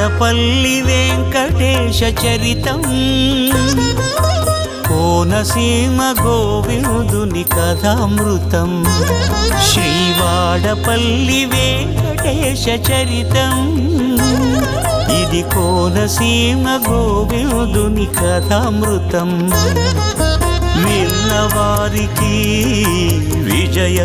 వాడపల్లి వెంకటేశ చరితం. కోనసీమ గోవిందుని కథామృతం. శ్రీవాడపల్లి వెంకటేశ చరితం. ఇది కోనసీమ గోవిందుని కథామృతం. విన్నవారికి విజయ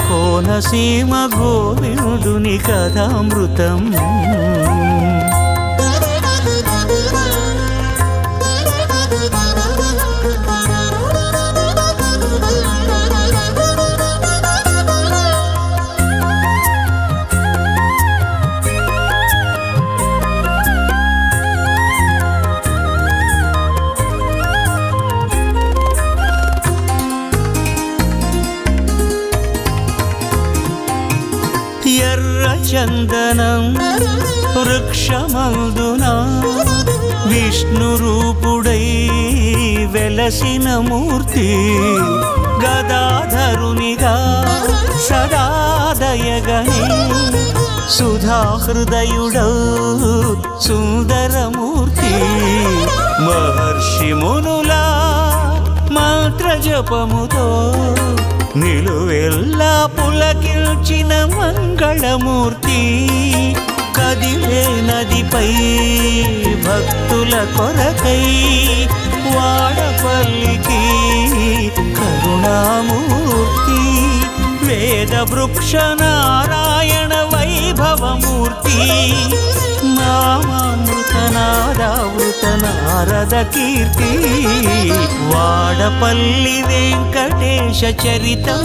కోనసీమ గోవిందుని కథామృతం. చందనం వృక్షమందున విష్ణు రూపుడై వెలసిన మూర్తి గదాధరునిగా సదాదయగని సుధాహృదయుడౌ సుందరమూర్తి. మహర్షి మునులా మంత్ర జపముతో నిలువెల్లా పులకిల్చిన మంగళమూర్తి. కదిలే నదిపై భక్తుల కొరకై వాడపల్లికి కరుణామూర్తి వేద వృక్ష నారాయణ వైభవమూర్తి నామామృతనాదావృత నారద కీర్తి వాడపల్లి వెంకటేశ చరితం.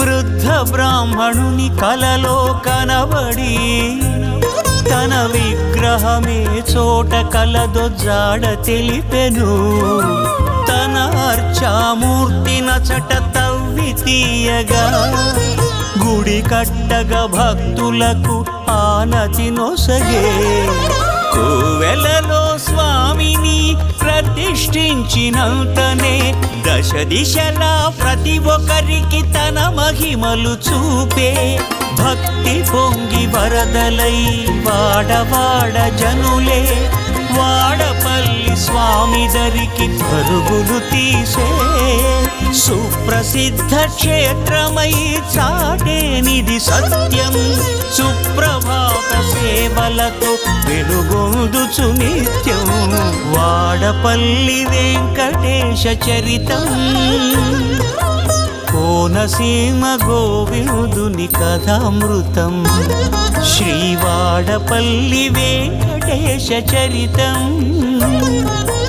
వృద్ధ బ్రాహ్మణుని కలలో కనబడి తన విగ్రహమే చోట కలదో జాడ తెలిపెను. తన అర్చామూర్తి నచట తవ్వి తీయగా గుడి కట్టగా భక్తులకు ఆనతి నొసగే. కోవెలలో స్వామిని ప్రతిష్ఠించినంతనే దశ దిశలా ప్రతి ఒక్కరికి తన మహిమలు చూపే భక్తి పొంగి వరదలై వాడవాడ జనులే వాడపల్లి స్వామి దరికి పరుగులు తీసే ప్రసిద్ధ క్షేత్రమై చాటేనిది సత్యం. సుప్రభాత సేవలకు వెలుగొందుచు నిత్యం. వాడపల్లి వెంకటేశ చరితం. కోనసీమ గోవిందుని కథామృతం. శ్రీవాడపల్లి వెంకటేశ చరితం.